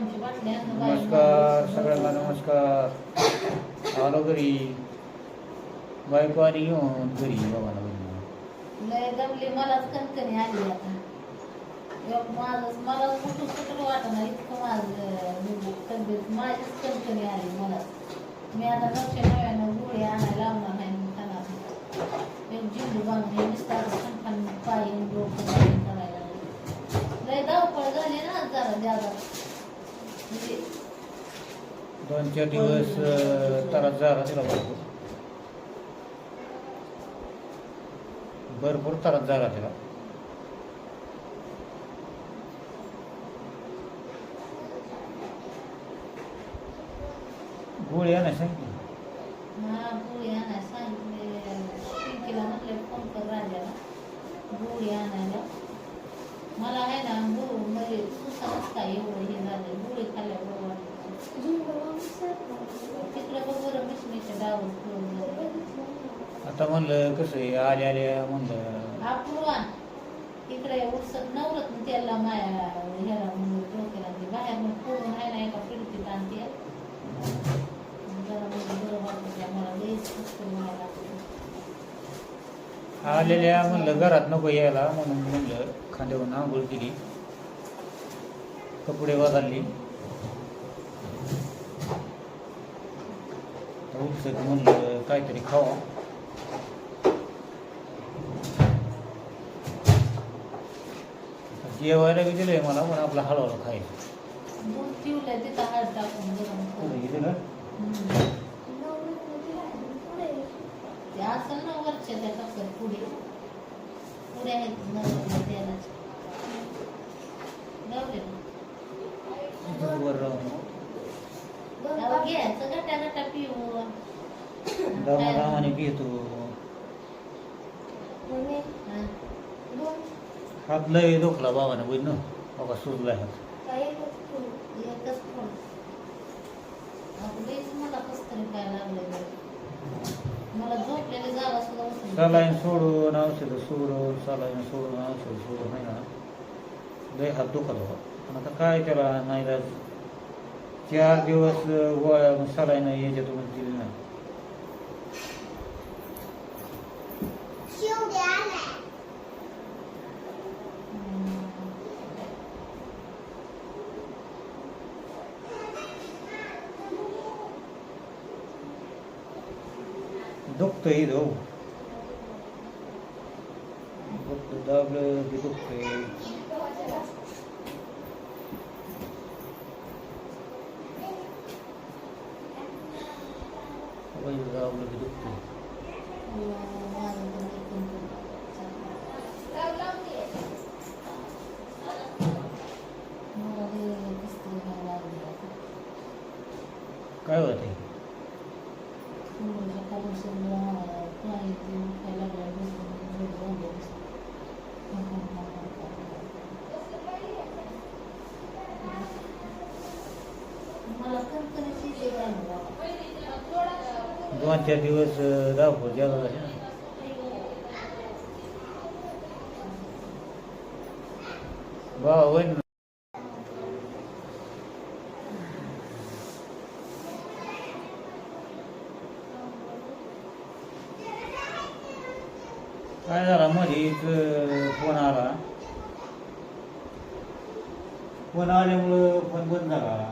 नमस्कार सगळ्यांना नमस्कार. आलो घरी. बायको आणि येऊन घरी बाबाला लय दमली मलाच कणकणी आली आता. एक मला कुठं कुठं वाटणार इतकं माझं तब्येत माझीच कणकणी आली मला. मी आता लक्ष नव्यानं गोळी आणायला लावणार नाही त्यांना एक जिंदू बांधून पाय डोकं करायला लय धावपळ झाली ना जरा ज्यादा दोन चार दिवस अं, त्रास झाला तिला भरपूर. भरपूर त्रास झाला तिला. गोळी आणा सांगितली. हा गोळी आणायला सांगितले. पिंकीला म्हटले फोन कर राजाला. गोळी आणायला. मला आहे ना गुरु म्हणजे एवढं हे झालं गोळी खाल्ल्या बरोबर तिकडे बघ बरं मिशमीच्या डावर आता म्हणलं कसं आहे आल्या आले म्हणलं. अपूर्वान तिकडे उत्सव नवरत त्याला माया ह्याला म्हणून डोक्याला ते बाहेर मग फोडून आहे ना एका फिरतीत आणते जरा म्हणजे बरं वाटतं मला लईच आलेल्या म्हणलं घरात नको यायला म्हणून म्हणलं खांद्यावरून आंघोळ केली. कपडे बदलली. उपसक म्हणलं काहीतरी खावा. जेवायला बी दिलंय मला पण आपला हळूहळू. इथे ना. ते असेल ना वरच्या त्या कपड्यात पुढे. पुढे आहेत नवरत्न तेलाच्या लावले ना. वर राहून अहो, घ्यायचं गटा गटा पिऊ दामा दामाने पितो हा. हात लय दुखला बाबाने बहिण बाबा सुजला हात. एकच फोन. अहो, लईच मला कसं तरी काय लागलं बाई. मला झोपलेले जागा सुद्धा उचलून सलाईन सोडून औषध सोडून सलाईन सोडून औषध सोडून आहे ना? लय हात दुखत होता पण आता काय त्याला नाही चार दिवस गोळ्या सलाईन याच्यातून दिली नाही दुखतं ही. हो. ويبغى ولد الدكتور पाच चार दिवस धावपळ ज्यादा झाली ना काय झाला मध्येच फोन आला. फोन आल्यामुळं फोन बंद झाला.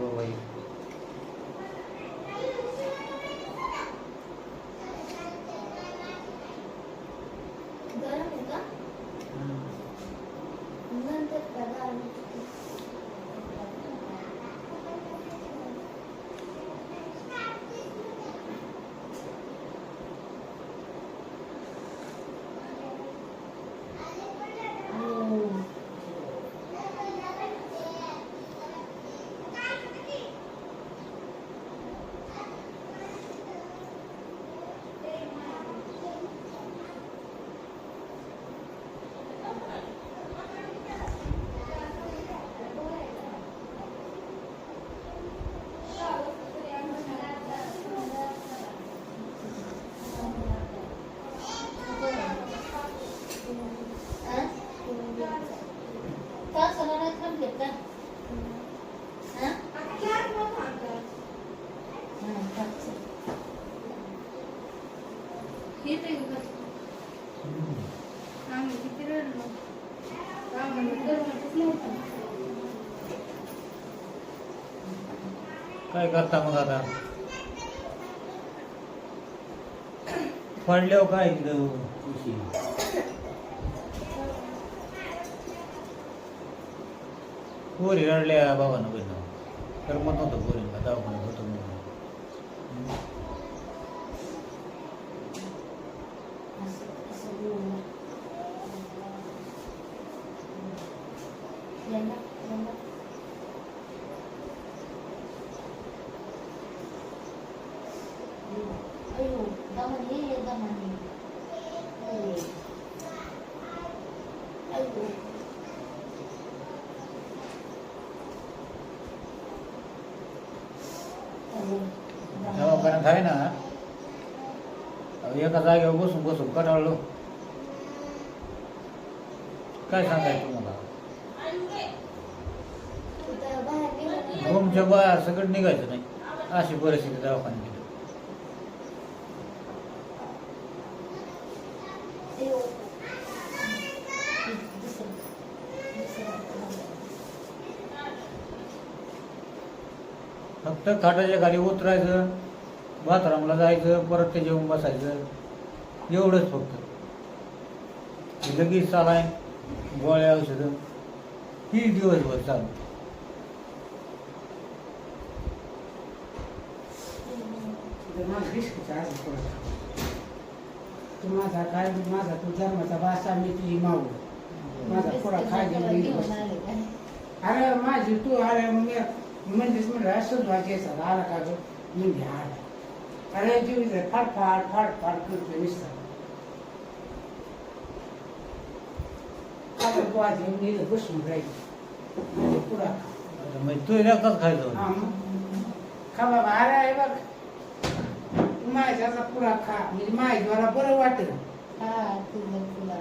बरं म्हणजे बाबा काय करता मग आता पडल्यावर काय केलं उशी? पोरी रडल्या बाबांना बहिण तर मत नव्हतं पोरींना दवाखान्यात होतं म्हणून हम्म. असं असं बोलणं. यांना यांना अयो दमन ये दमन ये अयो अयो दवाखान्यात आहे ना अहो, एका जागेवर बसून बसून कटाळलो. काय सांगायचं तुम्हाला? रूमच्या बाहेर सगळं निघायचं नाही. अशी परिस्थिती दवाखान्यात गेली अयो. दुसरं दुसरं फक्त खाटाच्या खाली उतरायचं बाथरूमला जायचं परत ते जेवून बसायचं. एवढंच फक्त. लगेच चालाय गोळ्या औषधं. ही दिवसभर चालू. माझा काय माझा तू जन्माचा बासा मी ती माऊ माझा थोडा खाय अरे माझी तू अरे मी म्हणजेच म्हणलं असंच व्हायचे आला का गं म्हणजे आला अरे जीव फाड फाड फाड फाड करतो नुसतं आता तू आज येऊन इथं बसून राहील पुढा आता मग तू एकटाच खायचं हा होतं. मग. खा बाबा अरे हे बघ. तू माझ्याचा पुरा खा. म्हणजे माझ्याला बरं वाटेल. हा तुझं तुला.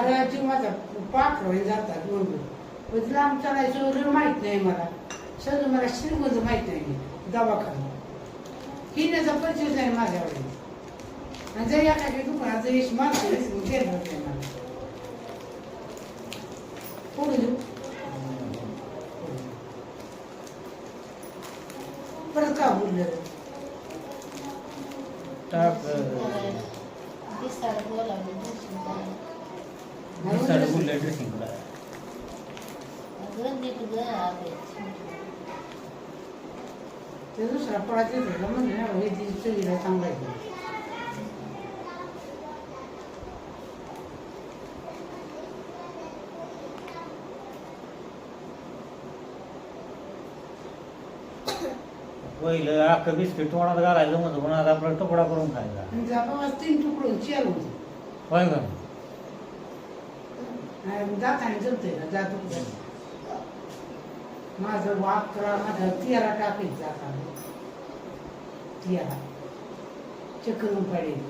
अरे जीव माझा पाक होईल जातात बरोबर पण लांब चालायचं वगैरे माहीत नाही मला. सगळं मला श्रीमंत माहीत नाही दवाखाना? हिण्याचा परिचय नाही माझ्याकडे आणि जर एखाद्या दुकानात जर यश मागतो गेलं नाही मला. पुढे देऊ परत का बोलले? ड्रेसिंग करायला अगं नीट ग आले ते दुसरा पळायचं होतं म्हणजे ना हे ती चवीला चांगला आहे पहिलं अख्खं बिस्किट तोंडात घालायचं म्हणतो पण आता आपला तुकडा करून खायचा. आणि जाबाबा तीन तुकडून चार होते होय का? आणि जाताना जमते ना जात माझं वाकरा माझा तेरा टाकीत जाताना तेरा. चक्कर पडेल.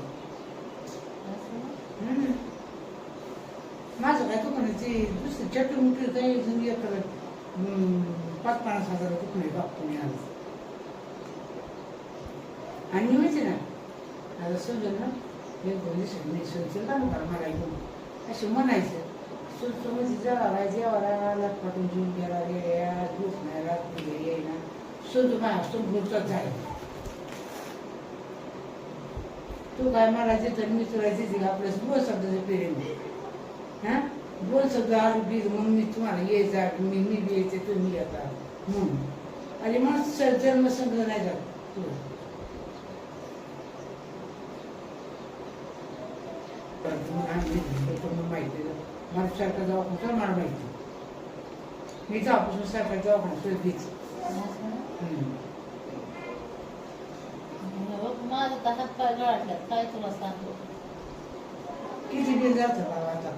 माझं काय दुकान ते दुसरं चक्कर मुठी काही पाच पन्नास हजार दुकान बाप्पा मिळालं आणि माहिती ना आता समजेल ना एक दोन दिवसांनी काम करा मला घेऊन असं म्हणायचं. सुचतो म्हणजे रात्री सुद्धा माझ्या तू काय मारायचे तिथं मी तुला तिथे आपलं बोल शब्दाचं हा बोल शब्द आलो बीज मी तुम्हाला ये जा मी मी बी यायचे तुम्ही येता म्हणून आणि मग जन्म संघ नाही जात तू परत मग आम्ही माहिती सरकार दवाखाना मला माहिती मी तेव्हापासून सरकार दवाखाना सुद्धा बीच माझं तर हात पाय गळाटल्यात काय तुला किती बिल जातं बाबा आता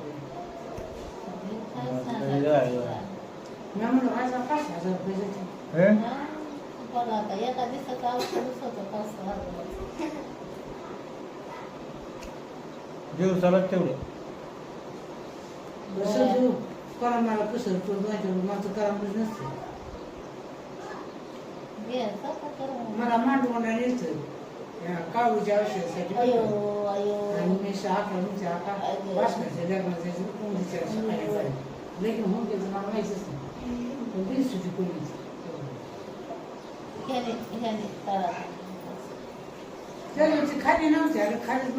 काय मग सांगायचं तरी जायला. तुला? मी म्हणलं माझा पाच हजार रुपये जाते? बघ आता एका दिवसाचं औषधच होतं पाच सहा हजाराचं. दिवसाला तेवढे कसं देऊ करा मला कसं तो माझ्या माझं करामच नसतं? मला मांडवणा येतं या काळूच्या औषधासाठी. आणि मी शाखा तुमच्या आका वासनाच्या लग्नाच्या कोणीच्या सकाळी लेकिन म्हणून त्याचं मला माहितीच नाही पण ती सुटी ती खाली नव्हती अरे खालीच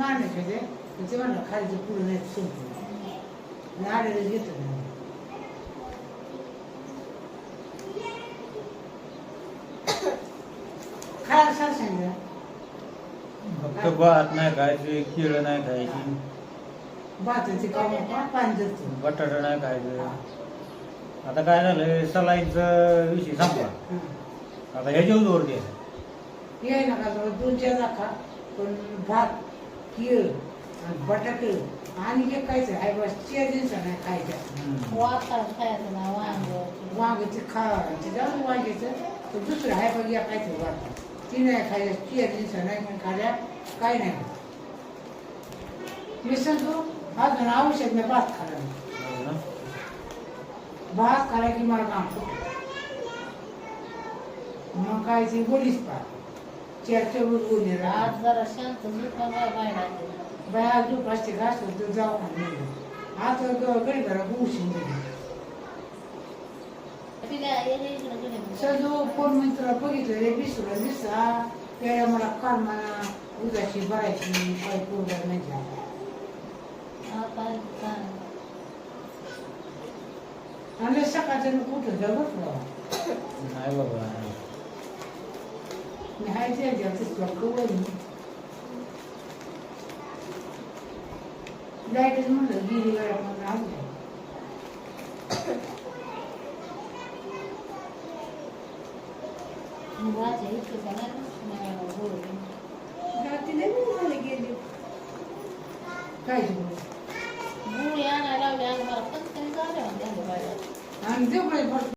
पण ते म्हणलं खालीचं पुढं नाही संपलं खायला सांग. फक्त भात नाही खायचे केळं नाही खायची. भाताची काम पाणी बटाटा नाही खायचं. आता काय झालं सलाईचा विषय संपला. आता ह्याच्या जोर द्यायचा याय नका दोन चार दाखा. पण भात केळ आणि बटाटे आणि एक कायचं आहे बस चार दिवस नाही खायचं ना वांग. वांग्याचे खायचे जाऊन वांग्याचं तर दुसरं आहे बघ या कायचं वाटतं ती नाही दिवस नाही पण खाल्या काय नाही. मी सांगतो अजून आवश्यक नाही भात खाला हो ना? भात खाला की मला काम. मग काय ती बोलीच पा. चार चौघ बोली राहत जरा शांत झोपा नाही बाहेर बाया झोप असते घास तर जाऊ आता गडी घरा तिला सजो कोण मित्र बघितलं रे विसरू विसरा त्या मला काल मला उद्याची भरायची काही पोरगा नाही झाला. आणि सकाळचं कुठं जाऊ बसलो नाही बाबा. मी हाय ते जास्त कवर लाईटच म्हणलं गेली वेळा म्हणून आलो माझ्या इथे का नाही बोलले झाले काय झालं? आणायला लावली आणि मला पटकन बाहेर आणि देऊ